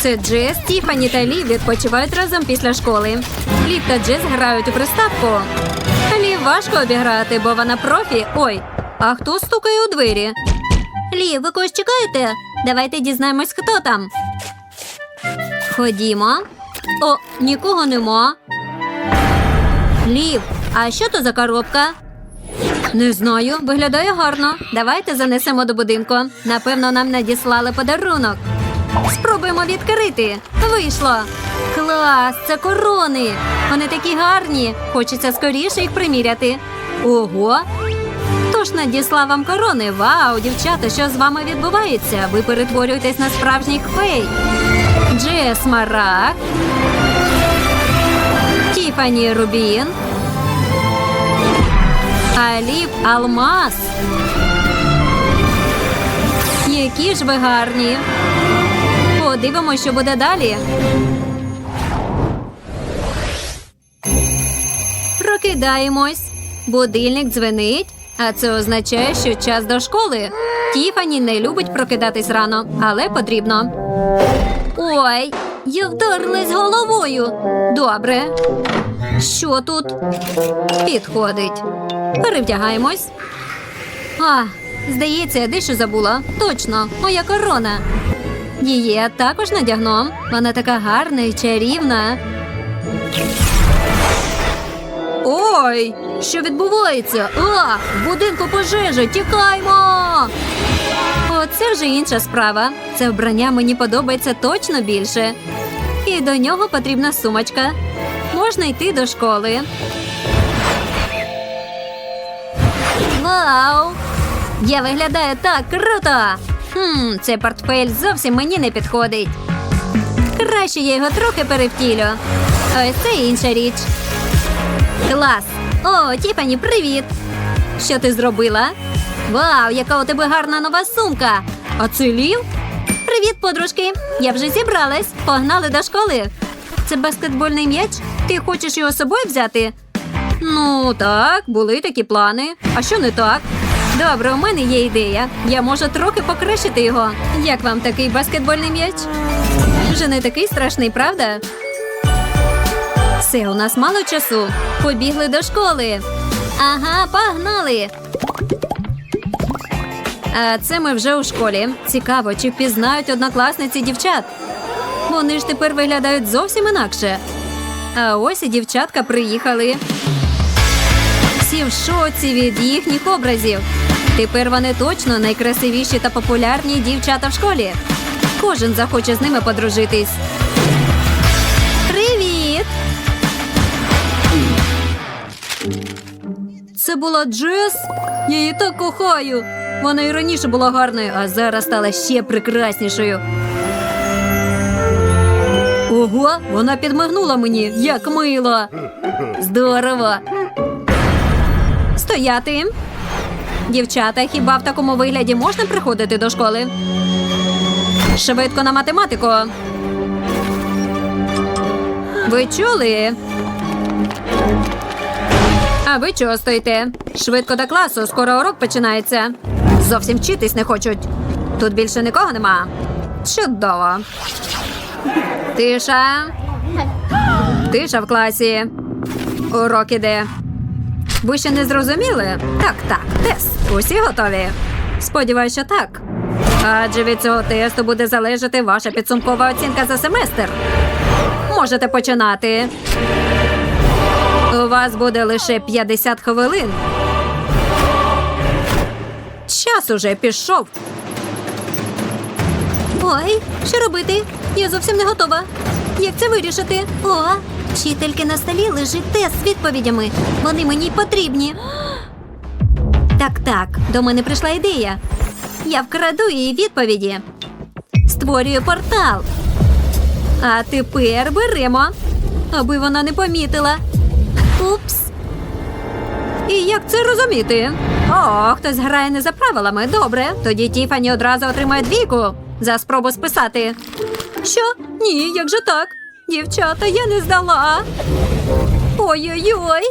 Це Джес, Тіфані та Лі відпочивають разом після школи. Лів та Джес грають у приставку. Лів важко обіграти, бо вона профі. Ой, а хто стукає у двері? Лів, ви когось чекаєте? Давайте дізнаємось, хто там. Ходімо. О, нікого нема. Лів, а що то за коробка? Не знаю, виглядає гарно. Давайте занесемо до будинку. Напевно, нам надіслали подарунок. Спробуємо відкрити. Вийшло. Клас, це корони. Вони такі гарні. Хочеться скоріше їх приміряти. Ого. Тож надіслав вам корони. Вау, дівчата, що з вами відбувається? Ви перетворюєтесь на справжніх фей. Джес Марак. Тіфані Рубін. Аліп Алмаз. Які ж ви гарні. Подивимося, що буде далі. Прокидаємось. Будильник дзвенить, а це означає, що час до школи. Тіфані не любить прокидатись рано, але потрібно. Ой, я вдарилась головою. Добре. Що тут? Підходить. Перевдягаємось. А, здається, я дещо забула. Точно, моя корона. Її я також надягну. Вона така гарна і чарівна. Ой, що відбувається? А, в будинку пожежа, тікаймо! Оце вже інша справа. Це вбрання мені подобається точно більше. І до нього потрібна сумочка. Можна йти до школи. Вау! Я виглядаю так круто! Хм, цей портфель зовсім мені не підходить. Краще я його трохи перевтілю. Ось це інша річ. Клас! О, Тіфані, привіт! Що ти зробила? Вау, яка у тебе гарна нова сумка! А це лів? Привіт, подружки! Я вже зібралась. Погнали до школи. Це баскетбольний м'яч? Ти хочеш його з собою взяти? Ну, так, були такі плани. А що не так? Добре, у мене є ідея. Я можу трохи покращити його. Як вам такий баскетбольний м'яч? Вже не такий страшний, правда? Все, у нас мало часу. Побігли до школи. Ага, погнали. А це ми вже у школі. Цікаво, чи впізнають однокласниці дівчат. Вони ж тепер виглядають зовсім інакше. А ось і дівчатка приїхали. Всі в шоці від їхніх образів. Тепер вони точно найкрасивіші та популярні дівчата в школі. Кожен захоче з ними подружитись. Привіт! Це була Джес? Я її так кохаю. Вона і раніше була гарною, а зараз стала ще прекраснішою. Ого, вона підмигнула мені, як мило. Здорово. Стояти. Дівчата, хіба в такому вигляді можна приходити до школи? Швидко на математику. Ви чули? А ви чого стоїте? Швидко до класу, скоро урок починається. Зовсім вчитись не хочуть. Тут більше нікого нема. Чудово. Тиша. Тиша в класі. Урок іде. Ви ще не зрозуміли? Так, так, тест. Усі готові? Сподіваюсь, що так. Адже від цього тесту буде залежати ваша підсумкова оцінка за семестр. Можете починати. У вас буде лише 50 хвилин. Час уже пішов. Ой, що робити? Я зовсім не готова. Як це вирішити? О, вчительки на столі лежить тест з відповідями. Вони мені потрібні. Так, так, до мене прийшла ідея. Я вкраду її відповіді. Створюю портал. А тепер беремо, аби вона не помітила. Упс. І як це розуміти? О, хтось грає не за правилами. Добре. Тоді Тіфані одразу отримає двійку за спробу списати. Що? Ні, як же так? Дівчата, я не здала. Ой-ой-ой.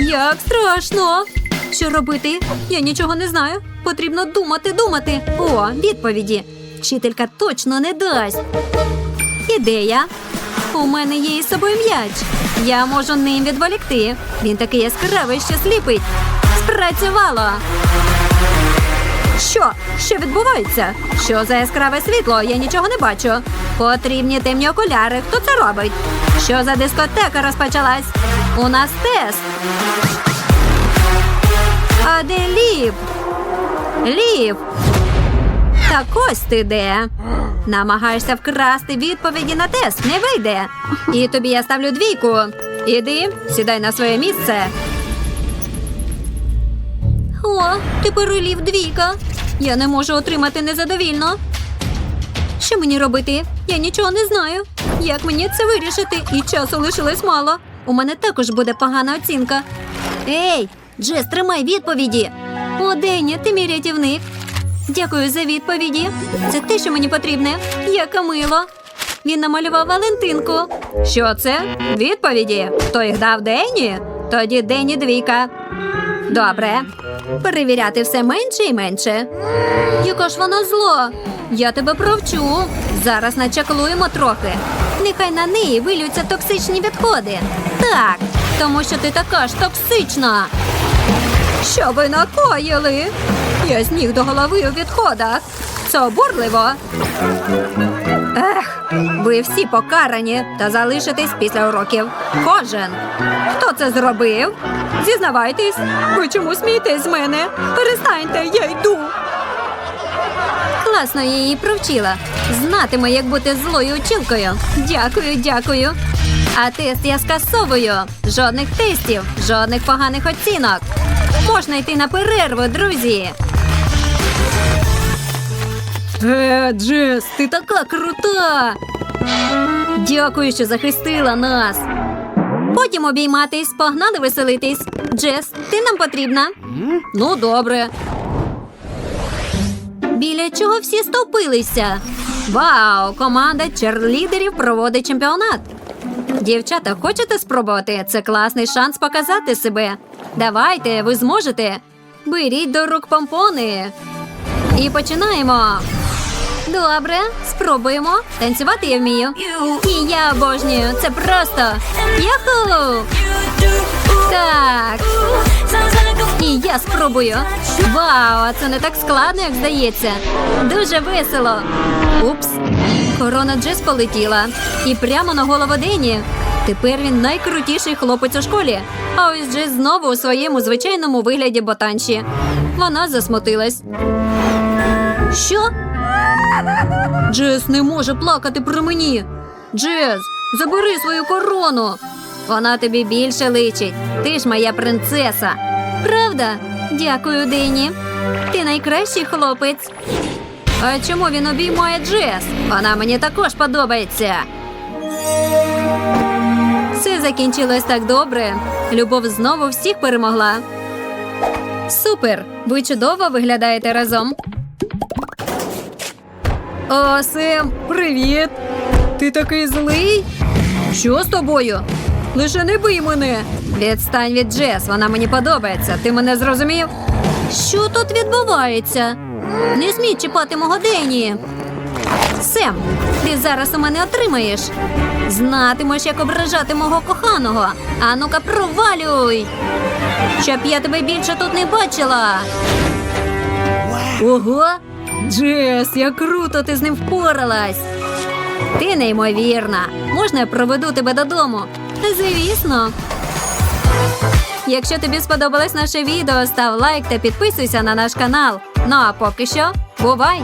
Як страшно. Що робити? Я нічого не знаю. Потрібно думати, думати. О, відповіді. Вчителька точно не дасть. Ідея. У мене є із собою м'яч. Я можу ним відволікти. Він такий яскравий, що сліпить. Спрацювало. Що? Що відбувається? Що за яскраве світло? Я нічого не бачу. Потрібні темні окуляри. Хто це робить? Що за дискотека розпочалась? У нас тест. А де ліп? Ліп. Так ось ти де. Намагаєшся вкрасти відповіді на тест, не вийде. І тобі я ставлю двійку. Іди, сідай на своє місце. О, тепер у лів двійка. Я не можу отримати незадовільно. Що мені робити? Я нічого не знаю. Як мені це вирішити? І часу лишилось мало. У мене також буде погана оцінка. Ей, Джес, тримай відповіді. О, Денні, ти мій рятівник. Дякую за відповіді. Це те, що мені потрібне. Яка мило. Він намалював Валентинку. Що це? Відповіді. Хто їх дав Денні? Тоді Денні двійка. Добре. Перевіряти все менше і менше. Яка ж вона зло? Я тебе провчу. Зараз начаклуємо трохи. Нехай на неї вилються токсичні відходи. Так, тому що ти така ж токсична. Що ви накоїли? Я з ніг до голови у відходах. Це обурливо. Ех, ви всі покарані та залишитесь після уроків. Кожен. Хто це зробив? Зізнавайтесь, ви чому смієтесь з мене? Перестаньте, я йду. Класно я її провчила. Знатиме, як бути злою училкою. Дякую, дякую. А тест я скасовую. Жодних тестів, жодних поганих оцінок. Можна йти на перерву, друзі. Джес, ти така крута. Дякую, що захистила нас. Потім обійматись, погнали веселитись. Джес, ти нам потрібна. Ну, добре. Біля чого всі стовпилися? Вау! Команда черлідерів проводить чемпіонат. Дівчата, хочете спробувати? Це класний шанс показати себе. Давайте, ви зможете. Беріть до рук помпони. І починаємо. Добре, спробуємо. Танцювати я вмію. І я обожнюю. Це просто. Яху! Так. І я спробую. Вау, а це не так складно, як здається. Дуже весело. Упс. Корона Джес полетіла. І прямо на голову Дені. Тепер він найкрутіший хлопець у школі. А ось Джес знову у своєму звичайному вигляді ботанші. Вона засмутилась. Що? Джес не може плакати при мені. Джес, забери свою корону. Вона тобі більше личить. Ти ж моя принцеса. Правда? Дякую, Дені. Ти найкращий хлопець. А чому він обіймає Джес? Вона мені також подобається. Все закінчилось так добре. Любов знову всіх перемогла. Супер! Ви чудово виглядаєте разом. О, Сем, привіт! Ти такий злий? Що з тобою? Лише не бий мене. Відстань від Джес, вона мені подобається. Ти мене зрозумів? Що тут відбувається? Не смій чіпати мого Дені. Сем, ти зараз у мене отримаєш. Знатимеш, як ображати мого коханого. А ну-ка, провалюй! Щоб я тебе більше тут не бачила. Ого! Джес, як круто ти з ним впоралась. Ти неймовірна. Можна я проведу тебе додому? Звісно. Якщо тобі сподобалось наше відео, став лайк та підписуйся на наш канал. Ну а поки що, бувай!